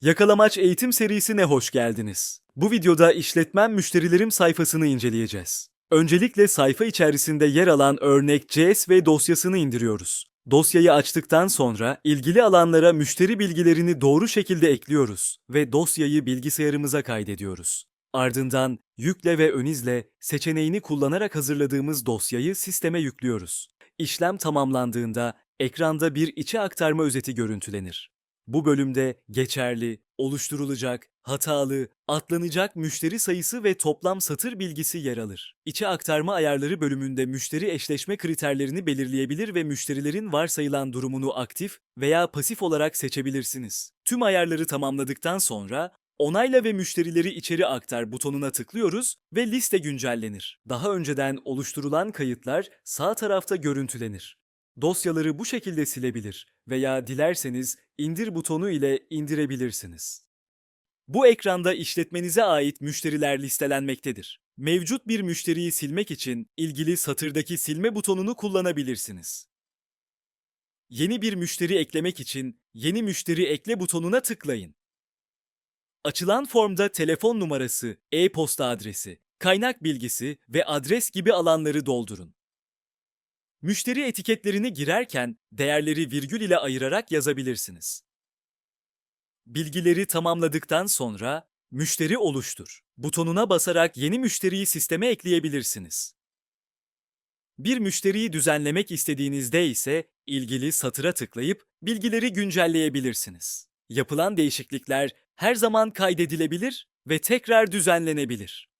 Yakalamaç eğitim serisine hoş geldiniz. Bu videoda işletmem müşterilerim sayfasını inceleyeceğiz. Öncelikle sayfa içerisinde yer alan örnek CSV dosyasını indiriyoruz. Dosyayı açtıktan sonra ilgili alanlara müşteri bilgilerini doğru şekilde ekliyoruz ve dosyayı bilgisayarımıza kaydediyoruz. Ardından yükle ve ön izle seçeneğini kullanarak hazırladığımız dosyayı sisteme yüklüyoruz. İşlem tamamlandığında ekranda bir içe aktarma özeti görüntülenir. Bu bölümde geçerli, oluşturulacak, hatalı, atlanacak müşteri sayısı ve toplam satır bilgisi yer alır. İçe aktarma ayarları bölümünde müşteri eşleşme kriterlerini belirleyebilir ve müşterilerin varsayılan durumunu aktif veya pasif olarak seçebilirsiniz. Tüm ayarları tamamladıktan sonra Onayla ve müşterileri içeri aktar butonuna tıklıyoruz ve liste güncellenir. Daha önceden oluşturulan kayıtlar sağ tarafta görüntülenir. Dosyaları bu şekilde silebilir veya dilerseniz indir butonu ile indirebilirsiniz. Bu ekranda işletmenize ait müşteriler listelenmektedir. Mevcut bir müşteriyi silmek için ilgili satırdaki silme butonunu kullanabilirsiniz. Yeni bir müşteri eklemek için yeni müşteri ekle butonuna tıklayın. Açılan formda telefon numarası, e-posta adresi, kaynak bilgisi ve adres gibi alanları doldurun. Müşteri etiketlerini girerken değerleri virgül ile ayırarak yazabilirsiniz. Bilgileri tamamladıktan sonra Müşteri oluştur butonuna basarak yeni müşteriyi sisteme ekleyebilirsiniz. Bir müşteriyi düzenlemek istediğinizde ise ilgili satıra tıklayıp bilgileri güncelleyebilirsiniz. Yapılan değişiklikler her zaman kaydedilebilir ve tekrar düzenlenebilir.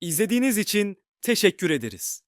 İzlediğiniz için teşekkür ederiz.